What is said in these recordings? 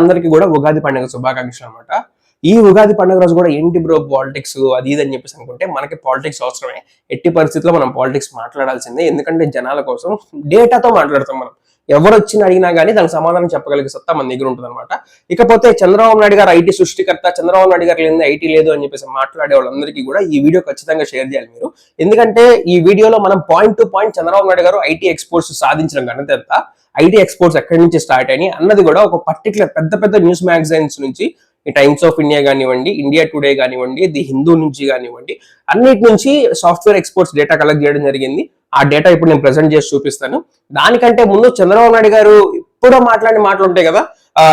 అందరికీ కూడా ఉగాది పండుగ శుభాకాంక్షలు అనమాట ఈ ఉగాది పండుగ రోజు కూడా ఏంటి బ్రో పాలిటిక్స్ అది ఇది అని చెప్పేసి అనుకుంటే మనకి పాలిటిక్స్ అవసరమే. ఎట్టి పరిస్థితుల్లో మనం పాలిటిక్స్ మాట్లాడాల్సిందే. ఎందుకంటే జనాల కోసం డేటాతో మాట్లాడతాం మనం. ఎవరు వచ్చి అడిగినా కానీ దానికి సమాధానం చెప్పగలిగే సత్తా మన దగ్గర ఉంటుంది అనమాట ఇకపోతే చంద్రబాబు నాయుడు గారు ఐటీ సృష్టికర్త చంద్రబాబు నాయుడు గారు లేని ఐటీ లేదు అని చెప్పేసి మాట్లాడే వాళ్ళందరికీ కూడా ఈ వీడియో ఖచ్చితంగా షేర్ చేయాలి మీరు. ఎందుకంటే ఈ వీడియోలో మనం point to point Chandrababu Naidu garu IT exports సాధించడం ఘనత ఎంత ఐటీ ఎక్స్పోర్ట్స్ ఎక్కడి నుంచి స్టార్ట్ అయినాయి అన్నది కూడా ఒక పర్టికులర్ పెద్ద పెద్ద న్యూస్ మ్యాగజైన్స్ నుంచి ఈ టైమ్స్ ఆఫ్ ఇండియా కానివ్వండి ఇండియా టుడే కానివ్వండి ది హిందూ నుంచి కానివ్వండి అన్నిటి నుంచి సాఫ్ట్వేర్ ఎక్స్పోర్ట్స్ డేటా కలెక్ట్ చేయడం జరిగింది. ఆ డేటా ఇప్పుడు నేను ప్రెజెంట్ చేసి చూపిస్తాను. దానికంటే ముందు చంద్రబాబు నాయుడు గారు ఎప్పుడో మాట్లాడిన మాటలు ఉంటాయి కదా ఆ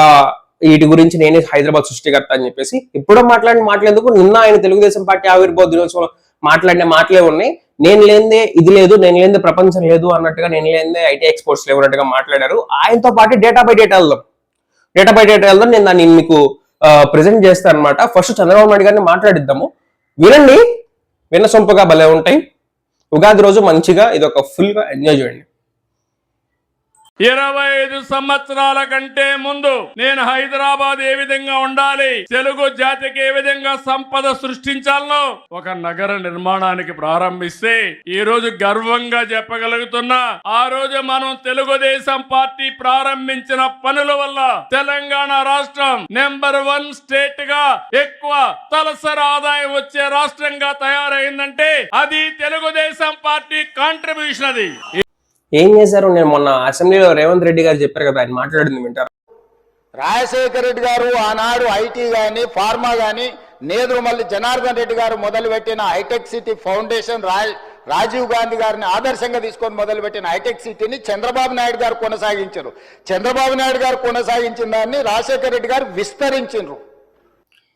వీటి గురించి నేనే హైదరాబాద్ సృష్టికర్త అని చెప్పేసి ఎప్పుడో మాట్లాడిన మాట్లాడేందుకు నిన్న ఆయన తెలుగుదేశం పార్టీ ఆవిర్భావ దినోత్సవం మాట్లాడిన మాటలే ఉన్నాయి. నేను లేనిదే ఇది లేదు నేను లేనిదే ప్రపంచం లేదు అన్నట్టుగా నేను లేనిదే ఐటీ ఎక్స్పోర్ట్స్ లేవు అన్నట్టుగా మాట్లాడారు. ఆయనతో పాటు డేటా బై డేటా వెళ్దాం. డేటా బై డేటా వెళ్దాం. నేను దాన్ని మీకు ప్రెజెంట్ చేస్తారనమాట ఫస్ట్ చంద్రబాబు నాయుడు గారిని మాట్లాడిద్దాము. వినండి. విన్న సొంపుగా భలే ఉంటాయి. ఉగాది రోజు మంచిగా ఇది ఒక ఫుల్గా ఎంజాయ్ చేయండి. ఇరవై ఐదు సంవత్సరాల కంటే ముందు నేను హైదరాబాద్ ఏ విధంగా ఉండాలి తెలుగు జాతికి ఏ విధంగా సంపద సృష్టించాలనో ఒక నగర నిర్మాణానికి ప్రారంభిస్తే ఈ రోజు గర్వంగా చెప్పగలుగుతున్నా ఆ రోజు మనం తెలుగుదేశం పార్టీ ప్రారంభించిన పనుల వల్ల తెలంగాణ రాష్ట్రం నెంబర్ వన్ స్టేట్గా ఎక్కువ తలసరి ఆదాయం వచ్చే రాష్ట్రంగా తయారైందంటే అది తెలుగుదేశం పార్టీ కాంట్రిబ్యూషన్ అది. ఏం చేశారు? నేను మొన్న అసెంబ్లీలో రేవంత్ రెడ్డి గారు చెప్పారు కదా ఆయన మాట్లాడింది వింటారు. రాజశేఖర రెడ్డి గారు ఆనాడు ఐటీ కానీ ఫార్మా కానీ నేదురుమల్లి జనార్దన్ రెడ్డి గారు మొదలుపెట్టిన హైటెక్ సిటీ ఫౌండేషన్ రా రాజీవ్ గాంధీ గారిని ఆదర్శంగా తీసుకొని మొదలుపెట్టిన హైటెక్ సిటీని చంద్రబాబు నాయుడు గారు కొనసాగించారు. చంద్రబాబు నాయుడు గారు కొనసాగించిన దాన్ని రాజశేఖర రెడ్డి గారు విస్తరించారు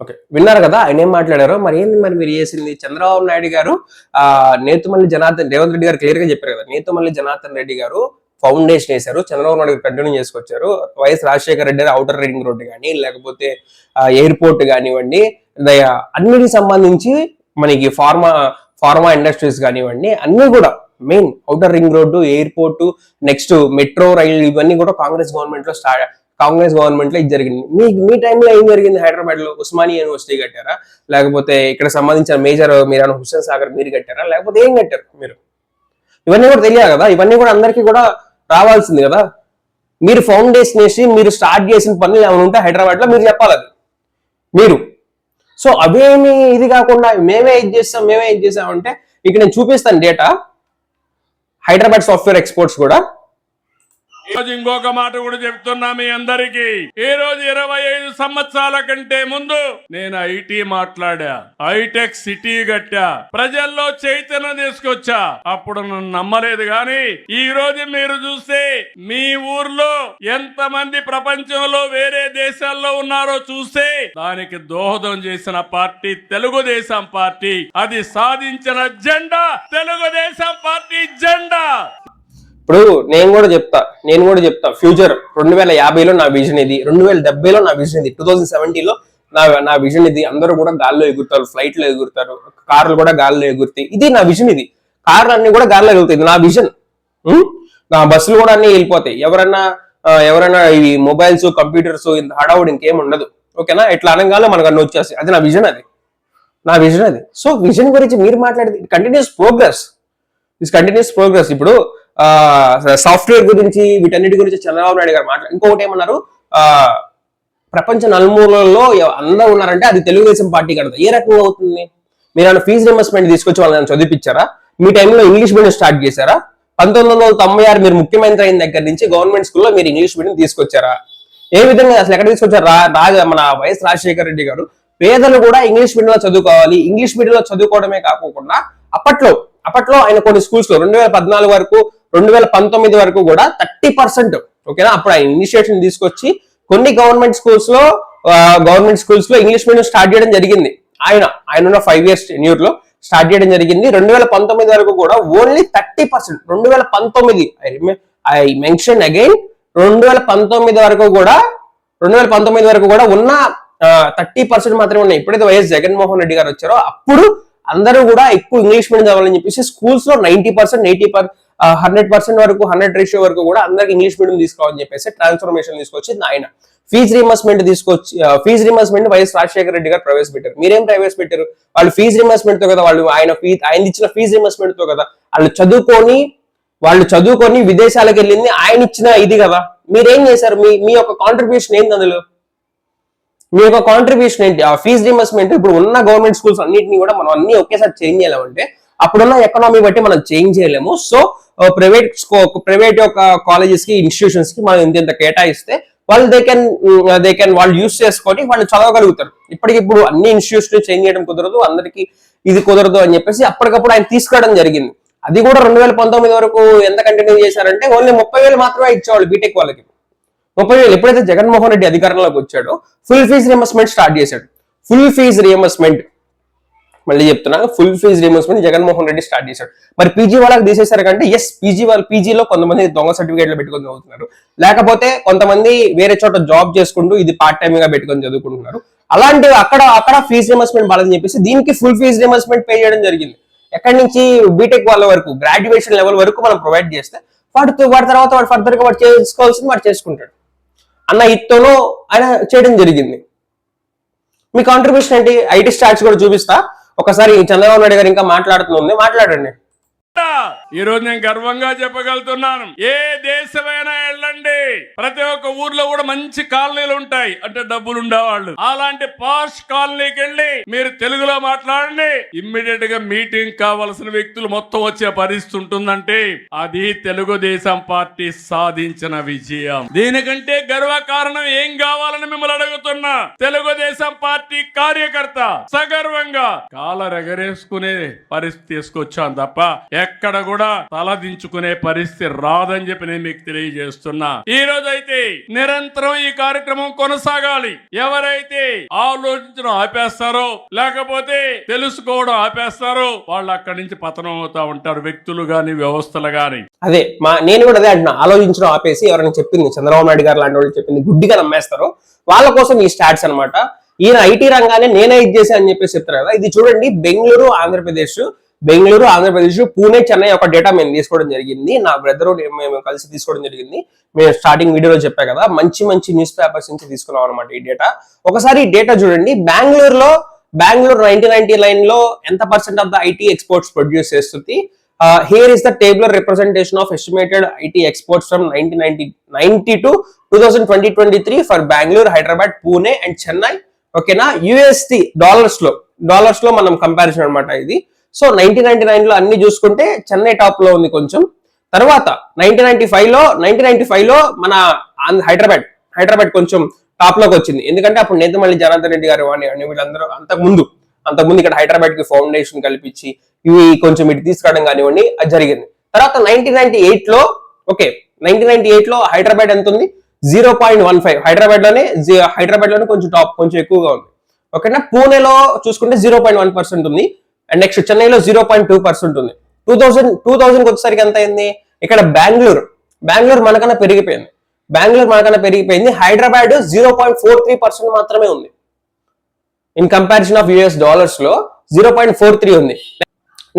ఓకే. విన్నారు కదా ఆయన ఏం మాట్లాడారు? మరి ఏంది మరి మీరు చేసింది? చంద్రబాబు నాయుడు గారు ఆ నేతుమల్లి జనార్దన్ రేవంత్ రెడ్డి గారు క్లియర్గా చెప్పారు కదా నేతుమల్లి జనార్దన్ రెడ్డి గారు ఫౌండేషన్ వేశారు Chandrababu Naidu continue చేసుకొచ్చారు YS Rajasekhara Reddy outer ring road కానీ లేకపోతే ఎయిర్పోర్ట్ కానివ్వండి అన్నిటికి సంబంధించి మనకి ఫార్మా ఫార్మా ఇండస్ట్రీస్ కానివ్వండి అన్ని కూడా main outer ring road airport next metro rail ఇవన్నీ కూడా కాంగ్రెస్ గవర్నమెంట్లో స్టార్ట్ కాంగ్రెస్ గవర్నమెంట్లో ఇది జరిగింది. మీ మీ టైంలో ఏం జరిగింది? హైదరాబాద్లో ఉస్మానియా యూనివర్సిటీ కట్టారా? లేకపోతే ఇక్కడ సంబంధించిన మేజర్ మీరు హుస్సేన్ సాగర్ మీరు కట్టారా? లేకపోతే ఏం కట్టారు మీరు? ఇవన్నీ కూడా తెలియాలి కదా. ఇవన్నీ కూడా అందరికీ కూడా రావాల్సింది కదా. మీరు ఫౌండేషన్ వేసి మీరు స్టార్ట్ చేసిన పనులు ఏమైనా ఉంటే హైదరాబాద్లో మీరు చెప్పాలి అది. మీరు. సో అవేమి ఇది కాకుండా మేమే ఇది చేస్తాం మేమే ఇది చేసామంటే అంటే ఇక్కడ నేను చూపిస్తాను డేటా. హైదరాబాద్ సాఫ్ట్వేర్ ఎక్స్పోర్ట్స్ కూడా రోజు ఇంకొక మాట కూడా చెప్తున్నా మీ అందరికి. ఈ రోజు ఇరవై ఐదు సంవత్సరాల కంటే ముందు నేను ఐటీ మాట్లాడా. హైటెక్ సిటీ కట్టా. ప్రజల్లో చైతన్యం తీసుకొచ్చా. అప్పుడు నన్ను నమ్మలేదు గాని ఈ రోజు మీరు చూస్తే మీ ఊర్లో ఎంత మంది ప్రపంచంలో వేరే దేశాల్లో ఉన్నారో చూస్తే దానికి దోహదం చేసిన పార్టీ తెలుగుదేశం పార్టీ. అది సాధించిన జెండా తెలుగుదేశం పార్టీ జెండా. ఇప్పుడు నేను కూడా చెప్తా నేను కూడా చెప్తా ఫ్యూచర్ రెండు వేల యాభైలో నా విజన్ ఇది రెండు వేల డెబ్బైలో నా విజన్ ఇది టూ థౌసండ్ సెవెంటీలో నా నా విజన్ ఇది. అందరూ కూడా గాల్లో ఎగురుతారు ఫ్లైట్లో ఎగురుతారు కార్లు కూడా గాల్లో ఎగురుతాయి. ఇది నా విజన్ ఇది. కార్లు అన్ని కూడా గాల్లో ఎగురుతాయి. నా విజన్ నా బస్సులు కూడా అన్ని వెళ్ళిపోతాయి. ఎవరన్నా ఎవరైనా ఈ మొబైల్స్ కంప్యూటర్స్ ఇంత హడావుడి ఇంకేం ఉండదు. ఓకేనా? ఇట్లా అనగానే మనకు అన్ని వచ్చేస్తాయి. అది నా విజన్ అది. నా విజన్ అది. సో విజన్ గురించి మీరు మాట్లాడేది continuous progress is continuous progress ఇప్పుడు సాఫ్ట్వేర్ గురించి వీటన్నిటి గురించి చంద్రబాబు నాయుడు గారు మాట్లాడు ఇంకొకటి ఏమన్నారు? ప్రపంచ నలుమూలల్లో అందరూ ఉన్నారంటే అది తెలుగుదేశం పార్టీ కడతా. ఏ రకంగా అవుతుంది? మీరు ఆయన ఫీజు రిమర్స్మెంట్ తీసుకొచ్చి వాళ్ళని చదివిపించారా? మీ టైంలో ఇంగ్లీష్ మీడియం స్టార్ట్ చేశారా? పంతొమ్మిది వందల తొంభై ఆరు మీరు ముఖ్యమంత్రి అయిన దగ్గర నుంచి గవర్నమెంట్ స్కూల్లో మీరు ఇంగ్లీష్ మీడియం తీసుకొచ్చారా? ఏ విధంగా అసలు ఎక్కడ తీసుకొచ్చారు? రా రాజ మన వైఎస్ రాజశేఖర రెడ్డి గారు. పేదలు కూడా ఇంగ్లీష్ మీడియంలో చదువుకోవాలి. ఇంగ్లీష్ మీడియంలో చదువుకోవడమే కాకుండా అప్పట్లో అప్పట్లో ఆయన కొన్ని స్కూల్స్లో రెండు వేల పద్నాలుగు వరకు రెండు వేల పంతొమ్మిది వరకు కూడా థర్టీ పర్సెంట్. ఓకేనా? అప్పుడు ఆ ఇనిషియేషన్ తీసుకొచ్చి కొన్ని గవర్నమెంట్ స్కూల్స్లో గవర్నమెంట్ స్కూల్స్లో ఇంగ్లీష్ మీడియం స్టార్ట్ చేయడం జరిగింది. ఆయన ఆయన ఉన్న ఫైవ్ ఇయర్స్ న్యూర్లో స్టార్ట్ చేయడం జరిగింది. రెండు వేల పంతొమ్మిది వరకు కూడా ఓన్లీ థర్టీ పర్సెంట్. రెండు వేల పంతొమ్మిది ఐ మెన్షన్ అగైన్ రెండు వేల పంతొమ్మిది వరకు కూడా రెండు వేల పంతొమ్మిది వరకు కూడా ఉన్న థర్టీ పర్సెంట్ మాత్రమే ఉన్నాయి. ఎప్పుడైతే వైఎస్ జగన్మోహన్ రెడ్డి గారు వచ్చారో అప్పుడు అందరూ కూడా ఎక్కువ ఇంగ్లీష్ మీడియం చదవాలని చెప్పేసి స్కూల్స్లో ninety percent eighty percent hundred percent వరకు హండ్రెడ్ రేషియో వరకు కూడా అందరికి ఇంగ్లీష్ మీడియం తీసుకోవాలని చెప్పేసి ట్రాన్స్ఫర్మేషన్ తీసుకొచ్చింది ఆయన. ఫీజు రీమర్స్మెంట్ తీసుకొచ్చి fee reimbursement YS Rajasekhara Reddy garu ప్రవేశపెట్టారు. మీరేం ప్రవేశపెట్టారు? వాళ్ళు ఫీజు రీమర్స్మెంట్తో కదా వాళ్ళు ఆయన ఫీ- ఆయన ఇచ్చిన ఫీజు రీమర్స్మెంట్తో కదా వాళ్ళు చదువుకొని వాళ్ళు చదువుకొని విదేశాలకు వెళ్ళింది ఆయన ఇచ్చిన ఇది కదా. మీరేం చేశారు? మీ మీ యొక్క కాంట్రిబ్యూషన్ ఏంది అందులో? మీ యొక్క కాంట్రిబ్యూషన్ ఏంటి? ఆ ఫీజు రీమర్స్మెంట్ ఇప్పుడు ఉన్న గవర్నమెంట్ స్కూల్స్ అన్నింటినీ కూడా మనం అన్ని ఒకేసారి చేంజ్ చేయాలంటే అప్పుడున్న ఎకనామీ బట్టి మనం చేంజ్ చేయలేము. సో ప్రైవేట్ ప్రైవేట్ యొక్క కాలేజెస్కి ఇన్స్టిట్యూషన్స్కి మనం ఇంత ఇంత కేటాయిస్తే వాళ్ళు దే కెన్ దే కెన్ వాళ్ళు యూస్ చేసుకొని వాళ్ళు చదవగలుగుతారు. ఇప్పటికిప్పుడు అన్ని ఇన్స్టిట్యూట్స్ చేంజ్ చేయడం కుదరదు అందరికి ఇది కుదరదు అని చెప్పేసి అప్పటికప్పుడు ఆయన తీసుకురావడం జరిగింది. అది కూడా రెండు వేల పంతొమ్మిది వరకు ఎంత కంటిన్యూ చేశారంటే ఓన్లీ ముప్పై వేలు మాత్రమే ఇచ్చేవాళ్ళు బీటెక్ వాళ్ళకి. ముప్పై వేలు ఎప్పుడైతే జగన్మోహన్ రెడ్డి అధికారంలోకి వచ్చాడో ఫుల్ ఫీజ్ రియంబర్స్మెంట్ స్టార్ట్ చేశాడు. ఫుల్ ఫీజ్ రియంబర్స్మెంట్ మళ్ళీ చెప్తున్నా full fee reimbursement Jaganmohan Reddy start చేశాడు. మరి పీజీ వాళ్ళకి తీసేశారు కంటే ఎస్ పీజీ వాళ్ళు పీజీలో కొంతమంది దొంగ సర్టిఫికేట్లు పెట్టుకొని చదువుతున్నారు. లేకపోతే కొంతమంది వేరే చోట జాబ్ చేసుకుంటూ ఇది పార్ట్ టైం గా పెట్టుకొని చదువుకుంటున్నారు. అలాంటి అక్కడ అక్కడ ఫీజ్ రియంబర్స్మెంట్ బాలని చెప్పేసి దీనికి ఫుల్ ఫీజ్ రియంబర్స్మెంట్ పే చేయడం జరిగింది. ఎక్కడి నుంచి? బీటెక్ వాళ్ళ వరకు గ్రాడ్యుయేషన్ లెవెల్ వరకు మనం ప్రొవైడ్ చేస్తే వాటితో వాడి తర్వాత వాడు ఫర్దర్గా వాడు చేసుకోవాల్సింది వాడు చేసుకుంటాడు. అన్న ఇత్తోనో ఆయన చేయడం జరిగింది. మీ కాంట్రిబ్యూషన్ ఏంటి? ఐటీ స్టాట్స్ కూడా చూపిస్తా. ఒకసారి చంద్రబాబు నాయుడు గారు ఇంకా మాట్లాడుతుంది మాట్లాడండి. ఈ రోజు నేను గర్వంగా చెప్పగలుగుతున్నాను. ఏ దేశమైనా వెళ్ళండి. ప్రతి ఒక్క ఊర్లో కూడా మంచి కాలనీలు ఉంటాయి. అంటే డబ్బులు ఉండేవాళ్ళు. అలాంటి పాష్ కాలనీకి వెళ్ళి మీరు తెలుగులో మాట్లాడండి. ఇమ్మీడియట్గా మీటింగ్ కావాల్సిన వ్యక్తులు మొత్తం వచ్చే పరిస్థితి ఉంటుందంటే అది తెలుగుదేశం పార్టీ సాధించిన విజయం. దీనికంటే గర్వ కారణం ఏం కావాలని మిమ్మల్ని అడుగుతున్నా. తెలుగుదేశం పార్టీ కార్యకర్త సగర్వంగా కాలరెగరేసుకునే పరిస్థితి తీసుకొచ్చాను తప్ప ఎక్కడ కూడా తలదించుకునే పరిస్థితి రాదని చెప్పి నేను మీకు తెలియజేస్తున్నా. ఈ రోజు అయితే నిరంతరం ఈ కార్యక్రమం కొనసాగాలి. ఎవరైతే ఆలోచించడం ఆపేస్తారో లేకపోతే తెలుసుకోవడం ఆపేస్తారో వాళ్ళు అక్కడి నుంచి పతనం అవుతా ఉంటారు. వ్యక్తులు గాని వ్యవస్థలు గాని. అదే మా నేను కూడా అదే అంటున్నా. ఆలోచించడం ఆపేసి ఎవరైనా చెప్పింది చంద్రబాబు నాయుడు గారు లాంటి వాళ్ళు చెప్పింది గుడ్డిగా నమ్మేస్తారు. వాళ్ళ కోసం ఈ స్టాట్స్ అన్నమాట. ఈయన ఐటీ రంగానే నేనే ఇది చేశా అని చెప్పేసి చెప్తారు కదా. ఇది చూడండి బెంగళూరు ఆంధ్రప్రదేశ్ బెంగళూరు ఆంధ్రప్రదేశ్ పూణే చెన్నై ఒక డేటా మేము తీసుకోవడం జరిగింది. నా బ్రదర్ మేము కలిసి తీసుకోవడం జరిగింది. మేము స్టార్టింగ్ వీడియోలో చెప్పా కదా మంచి మంచి న్యూస్ పేపర్స్ నుంచి తీసుకున్నాం అనమాట ఈ డేటా ఒకసారి ఈ డేటా చూడండి. బెంగళూరులో బెంగళూరు నైన్టీ నైన్టీ లైన్లో ఎంత percent of the IT exports produce చేస్తుంది? Here is the tabular representation of estimated IT exports from nineteen ninety ninety to two thousand twenty twenty three for Bengaluru Hyderabad Pune and Chennai ఓకేనా USD డాలర్స్లో. డాలర్స్లో మనం comparison అనమాట ఇది. So nineteen ninety నైన్లో అన్ని చూసుకుంటే చెన్నై టాప్లో ఉంది కొంచెం. తర్వాత నైన్టీన్ నైన్టీ ఫైవ్లో నైన్టీన్ నైన్టీ ఫైవ్లో మన హైదరాబాద్ హైదరాబాద్ కొంచెం టాప్లోకి వచ్చింది. ఎందుకంటే అప్పుడు నేతమల్లి జనార్దన్ రెడ్డి గారు అని వీళ్ళందరూ అంతకు ముందు ముందు ఇక్కడ హైదరాబాద్కి ఫౌండేషన్ కల్పించి ఇవి కొంచెం ఇటు తీసుకురావడం కానివ్వండి అది జరిగింది. తర్వాత నైన్టీన్ నైన్టీ ఎయిట్లో ఓకే నైన్టీన్ నైన్టీ ఎయిట్లో హైదరాబాద్ ఎంత ఉంది? Zero point one five. హైదరాబాద్లోనే లోనే కొంచెం టాప్ కొంచెం ఎక్కువగా ఉంది. ఓకేనా? పూణేలో చూసుకుంటే జీరో పాయింట్ వన్ పర్సెంట్ ఉంది. అండ్ నెక్స్ట్ చెన్నైలో జీరో పాయింట్ టూ పర్సెంట్ ఉంది. టూ థౌసండ్ టూ థౌసండ్ వచ్చేసరికి ఎంత అయింది? ఇక్కడ బెంగళూరు బెంగళూరు మనకన్నా పెరిగిపోయింది. బెంగళూరు మనకన్నా పెరిగిపోయింది. Hyderabad zero point four three percent మాత్రమే ఉంది. ఇన్ కంపారిజన్ ఆఫ్ యుఎస్ డాలర్స్లో జీరో పాయింట్ ఫోర్ త్రీ ఉంది.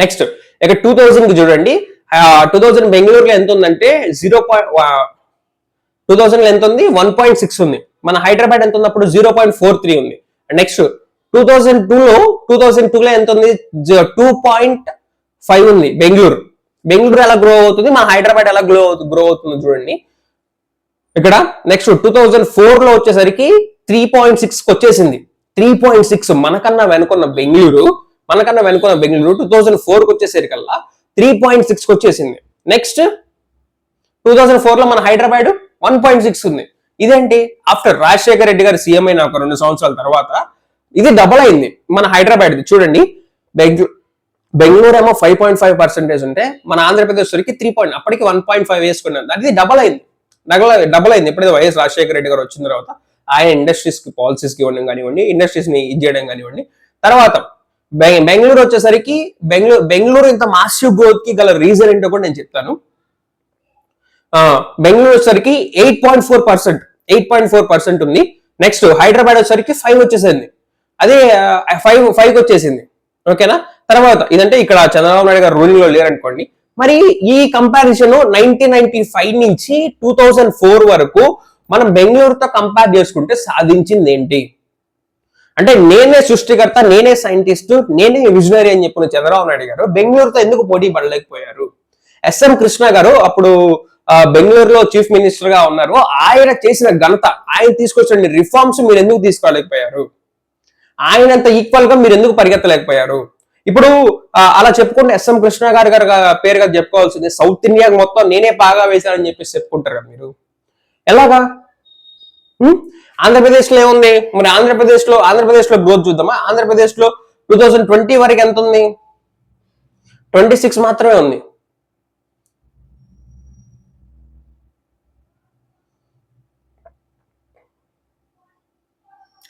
నెక్స్ట్ ఇక టూ థౌజండ్కి చూడండి టూ థౌజండ్ బెంగళూరులో ఎంత ఉందంటే జీరో పాయింట్ టూ థౌజండ్లో ఎంత ఉంది? వన్ పాయింట్ సిక్స్ ఉంది. మన హైదరాబాద్ ఎంత ఉంది అప్పుడు జీరో పాయింట్ ఫోర్ త్రీ ఉంది. నెక్స్ట్ టూ థౌజండ్ టూలో టూ థౌజండ్ టూలో ఎంత ఉంది టూ పాయింట్ ఫైవ్ ఉంది బెంగళూరు. బెంగళూరు ఎలా గ్రో అవుతుంది? మన హైదరాబాద్ ఎలా గ్రో గ్రో అవుతుంది చూడండి. ఇక్కడ నెక్స్ట్ టూ థౌజండ్ ఫోర్లో వచ్చేసరికి త్రీ పాయింట్ సిక్స్కి వచ్చేసింది. త్రీ పాయింట్ సిక్స్ మనకన్నా వెనుకున్న బెంగళూరు మనకన్నా వెనుకున్న బెంగళూరు టూ థౌజండ్ ఫోర్కి వచ్చేసరికల్లా త్రీ పాయింట్ సిక్స్కి వచ్చేసింది. నెక్స్ట్ టూ థౌజండ్ ఫోర్లో మన హైదరాబాద్ వన్ పాయింట్ సిక్స్ ఉంది. ఇదేంటి? ఆఫ్టర్ రాజశేఖర రెడ్డి గారు సీఎం అయిన ఒక రెండు సంవత్సరాల తర్వాత ఇది డబల్ అయింది. మన హైదరాబాద్ చూడండి. బెంగళూరు బెంగళూరు ఏమో ఫైవ్ పాయింట్ ఫైవ్ పర్సెంటేజ్ ఉంటే మన ఆంధ్రప్రదేశ్ వరకు త్రీ పాయింట్ అప్పటికి వన్ పాయింట్ ఫైవ్ వేసుకున్నాను అది డబల్ అయింది. డబల్ డబల్ అయింది. ఎప్పుడైతే వైఎస్ రాజశేఖర రెడ్డి గారు వచ్చిన తర్వాత ఆయన ఇండస్ట్రీస్కి పాలసీస్కి ఇవ్వడం కానివ్వండి ఇండస్ట్రీస్ని ఇది చేయడం కానివ్వండి. తర్వాత బెంగళూరు వచ్చేసరికి బెంగళూరు బెంగళూరు ఇంత మాసివ్ గ్రోత్కి గల రీజన్ ఏంటో కూడా నేను చెప్తాను. బెంగళూరు వచ్చేసరికి eight point four percent eight point four percent ఉంది. నెక్స్ట్ హైదరాబాద్ వచ్చేసరికి ఫైవ్ వచ్చేసింది. అదే ఫైవ్ ఫైవ్ వచ్చేసింది. ఓకేనా? తర్వాత ఇదంటే ఇక్కడ చంద్రబాబు నాయుడు గారు రూలింగ్లో లేరనుకోండి. మరి ఈ కంపారిజన్ నైన్టీన్ నైన్టీ ఫైవ్ నుంచి టూ థౌజండ్ ఫోర్ వరకు మనం బెంగళూరుతో కంపేర్ చేసుకుంటే సాధించింది ఏంటి అంటే నేనే సృష్టికర్త నేనే సైంటిస్ట్ నేనే విజనరీ అని చెప్పిన చంద్రబాబు నాయుడు గారు బెంగళూరుతో ఎందుకు పోటీ పడలేకపోయారు? ఎస్ఎం కృష్ణ గారు అప్పుడు బెంగళూరులో చీఫ్ మినిస్టర్గా ఉన్నారు. ఆయన చేసిన ఘనత ఆయన తీసుకొచ్చిన రిఫార్మ్స్ మీరు ఎందుకు తీసుకోలేకపోయారు? ఆయనంత ఈక్వల్గా మీరు ఎందుకు పరిగెత్తలేకపోయారు? ఇప్పుడు అలా చెప్పుకుంటే ఎస్ఎం కృష్ణ గారు గారు పేరుగా చెప్పుకోవాల్సింది. సౌత్ ఇండియా మొత్తం నేనే బాగా వేశానని చెప్పేసి చెప్పుకుంటారు కదా మీరు. ఎలాగా? ఆంధ్రప్రదేశ్లో ఏముంది? మరి ఆంధ్రప్రదేశ్లో ఆంధ్రప్రదేశ్లో గ్రోత్ చూద్దామా? ఆంధ్రప్రదేశ్లో టూ థౌజండ్ ట్వంటీ వరకు ఎంత ఉంది? ట్వంటీ సిక్స్ మాత్రమే ఉంది.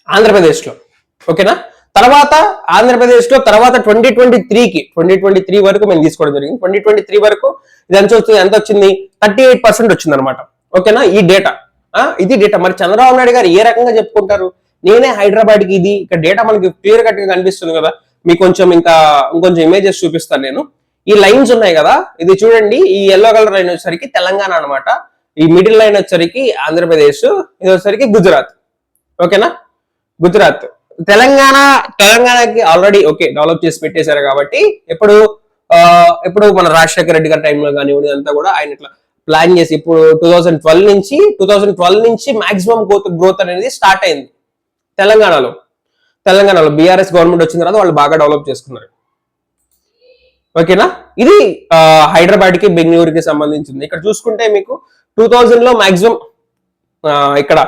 ఆంధ్రప్రదేశ్లో. ఓకేనా? తర్వాత ఆంధ్రప్రదేశ్లో తర్వాత ట్వంటీ ట్వంటీ త్రీకి ట్వంటీ ట్వంటీ త్రీ వరకు మేము తీసుకోవడం జరిగింది. ట్వంటీ ట్వంటీ త్రీ వరకు ఇది ఎంత వచ్చింది ఎంత వచ్చింది? థర్టీ ఎయిట్ పర్సెంట్ వచ్చింది అనమాట ఓకేనా? ఈ డేటా. ఇది డేటా. మరి చంద్రబాబు నాయుడు గారు ఏ రకంగా చెప్పుకుంటారు? నేనే హైదరాబాద్కి ఇది ఇక్కడ డేటా మనకి క్లియర్ కట్గా కనిపిస్తుంది కదా. మీకు కొంచెం ఇంకా ఇంకొంచెం ఇమేజెస్ చూపిస్తాను నేను. ఈ లైన్స్ ఉన్నాయి కదా ఇది చూడండి. ఈ ఎల్లో కలర్ లైన్ వచ్చేసరికి తెలంగాణ అనమాట ఈ మిడిల్ లైన్ వచ్చేసరికి ఆంధ్రప్రదేశ్ ఇది వచ్చేసరికి గుజరాత్. ఓకేనా? గుజరాత్. తెలంగాణ తెలంగాణకి ఆల్రెడీ ఓకే డెవలప్ చేసి పెట్టేశారు కాబట్టి ఎప్పుడు ఎప్పుడు మన రాజశేఖర రెడ్డి గారి టైంలో కానివ్వండి అంతా కూడా ఆయన ఇట్లా ప్లాన్ చేసి ఇప్పుడు టూ థౌజండ్ ట్వెల్వ్ నుంచి టూ థౌజండ్ ట్వెల్వ్ నుంచి మాక్సిమం గ్రోత్ గ్రోత్ అనేది స్టార్ట్ అయింది. తెలంగాణలో. తెలంగాణలో బీఆర్ఎస్ గవర్నమెంట్ వచ్చిన తర్వాత వాళ్ళు బాగా డెవలప్ చేసుకున్నారు. ఓకేనా ఇది హైదరాబాద్కి బెంగళూరుకి సంబంధించింది. ఇక్కడ చూసుకుంటే మీకు టూ థౌజండ్లో మాక్సిమం ఇక్కడ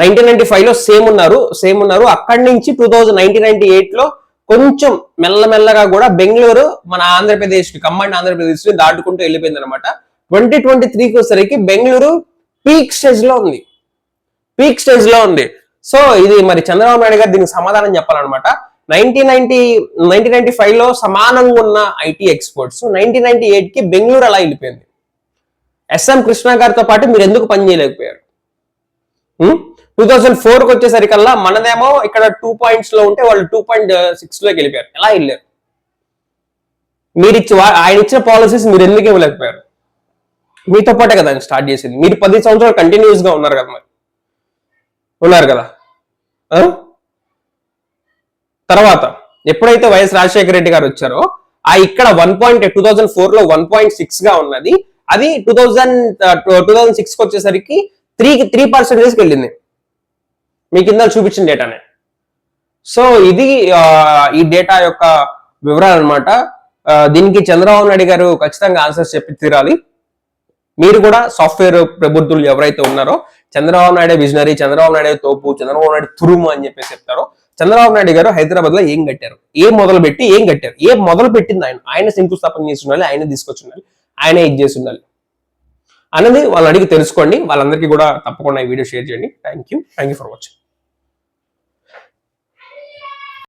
నైన్టీన్ నైన్టీ ఫైవ్లో సేమ్ ఉన్నారు సేమ్ ఉన్నారు. అక్కడి నుంచి టూ థౌజండ్ నైన్టీన్ నైన్టీ ఎయిట్లో కొంచెం మెల్లమెల్లగా కూడా బెంగళూరు మన ఆంధ్రప్రదేశ్కి కమాండ్ ఆంధ్రప్రదేశ్ దాటుకుంటూ వెళ్ళిపోయింది అనమాట ట్వంటీ ట్వంటీ త్రీకి వచ్చేసరికి బెంగళూరు పీక్ స్టేజ్లో ఉంది. పీక్ స్టేజ్లో ఉంది. సో ఇది మరి చంద్రబాబు నాయుడు గారు దీనికి సమాధానం చెప్పాలన్నమాట. నైన్టీన్ నైన్టీ నైన్టీన్ నైన్టీ ఫైవ్లో సమానంగా ఉన్న ఐటీ ఎక్స్పోర్ట్స్ నైన్టీన్ నైన్టీ ఎయిట్కి బెంగళూరు అలా వెళ్ళిపోయింది. ఎస్ఎం కృష్ణ గారితో పాటు మీరు ఎందుకు పని చేయలేకపోయారు? టూ థౌసండ్ ఫోర్కి వచ్చేసరికల్లా మనదేమో ఇక్కడ టూ పాయింట్స్లో ఉంటే వాళ్ళు టూ పాయింట్ సిక్స్లోకి వెళ్ళిపోయారు. ఎలా వెళ్ళారు? మీరు ఇచ్చి ఆయన ఇచ్చిన పాలసీస్ మీరు ఎందుకు ఇవ్వలేకపోయారు? మీతో పాటే కదా ఆయన స్టార్ట్ చేసింది. మీరు పది సంవత్సరాలు కంటిన్యూస్గా ఉన్నారు కదా మరి. ఉన్నారు కదా? తర్వాత ఎప్పుడైతే వైఎస్ రాజశేఖర రెడ్డి గారు వచ్చారో ఆ ఇక్కడ వన్ పాయింట్ టూ థౌజండ్ ఫోర్లో వన్ పాయింట్ సిక్స్గా ఉన్నది. అది two thousand two thousand six వచ్చేసరికి త్రీకి త్రీ పర్సెంటేజ్కి వెళ్ళింది మీ కింద చూపించిన డేటానే సో ఇది ఈ డేటా యొక్క వివరాలు అనమాట దీనికి చంద్రబాబు నాయుడు గారు ఖచ్చితంగా ఆన్సర్స్ చెప్పి తీరాలి. మీరు కూడా సాఫ్ట్వేర్ ప్రబుద్ధులు ఎవరైతే ఉన్నారో చంద్రబాబు నాయుడు విజనరీ చంద్రబాబు నాయుడు తోపు చంద్రబాబు నాయుడు తురుము అని చెప్పేసి చెప్తారో చంద్రబాబు నాయుడు గారు హైదరాబాద్లో ఏం కట్టారు? ఏం మొదలు పెట్టి ఏం కట్టారు? ఏం మొదలు పెట్టింది ఆయన? ఆయన శంకుస్థాపన చేసి ఉండాలి ఆయన తీసుకొచ్చి ఉండాలి ఆయన ఇది చేసి ఉండాలి. అన్నది వాళ్ళని అడిగి తెలుసుకోండి. వాళ్ళందరికీ కూడా తప్పకుండా ఈ వీడియో షేర్ చేయండి. Thank you thank you for watching